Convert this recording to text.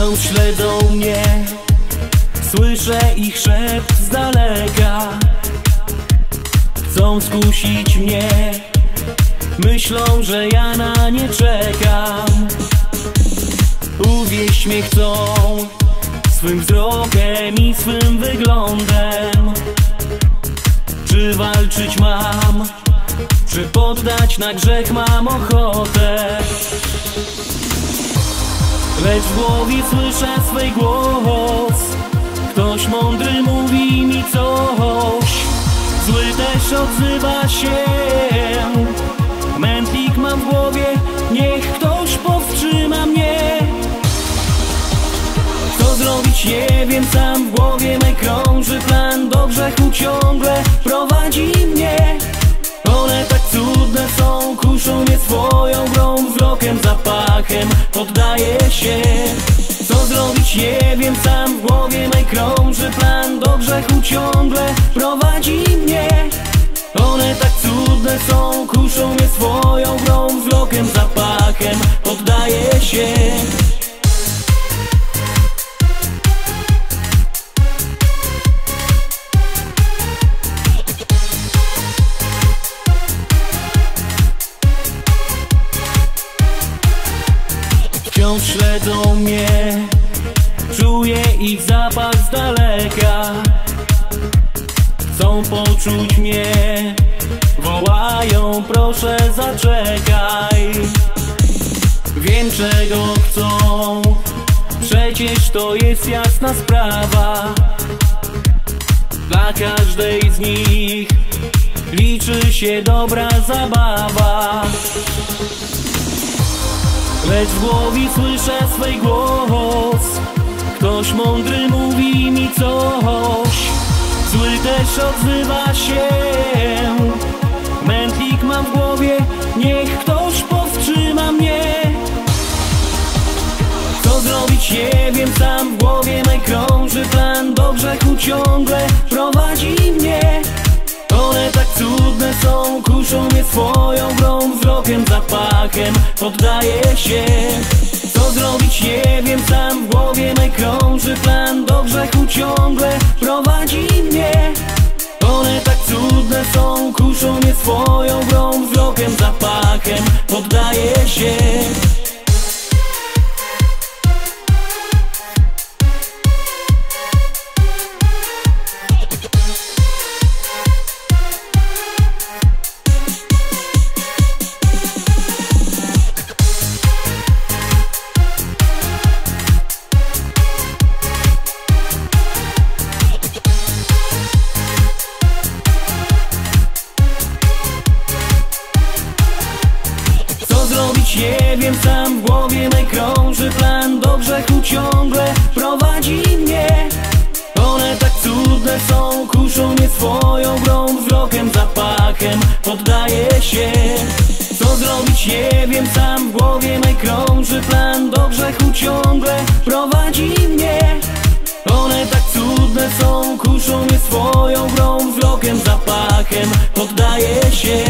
śledą mnie. Słyszę ich szept z daleka. Chcą skusić mnie. Myślą, że ja na nie czekam. Uwieść mnie chcą. Swym wzrokiem i swym wyglądem. Czy walczyć mam? Czy poddać na grzech mam ochotę? Lecz w głowie słyszę swej głos. Ktoś mądry mówi mi coś. Zły też odzywa się. Mętlik mam w głowie Niech ktoś powstrzyma mnie. Co zrobić? Nie wiem Sam w głowie me krąży plan. Do grzechu ciągle prowadzi mnie. One tak cudne są, kuszą mnie swoją grą Wzrokiem, zapachem poddaję się. Co zrobić? Nie wiem, sam w głowie mej krąży plan. Do grzechu ciągle prowadzi mnie. One tak cudne są, kuszą mnie swoją grą. Wzrokiem, zapachem Śledzą mnie. Czuję ich zapach z daleka. Chcą poczuć mnie. Wołają proszę zaczekaj. Wiem czego chcą. Przecież to jest jasna sprawa. Dla każdej z nich Liczy się dobra zabawa Lecz w głowie słyszę swej głos. Ktoś mądry mówi mi coś. Zły też odzywa się. Mętlik mam w głowie. Niech ktoś powstrzyma mnie. Co zrobić? Nie wiem Sam w głowie mej krąży plan. Do grzechu ciągle prowadzi cudne są, kuszą mnie swoją grą Wzrokiem, zapachem poddaję się. Co zrobić nie wiem, sam w głowie mej krąży plan. Do grzechu ciągle prowadzi mnie. One tak cudne są, kuszą mnie swoją grą Wzrokiem, zapachem poddaję się Nie wiem, sam w głowie mej krąży plan. Do grzechu ciągle prowadzi mnie. One tak cudne są, kuszą mnie swoją grą Wzrokiem, zapachem poddaję się. Co zrobić nie wiem, sam w głowie mej krąży plan. Do grzechu ciągle prowadzi mnie. One tak cudne są, kuszą mnie swoją grą Wzrokiem, zapachem poddaję się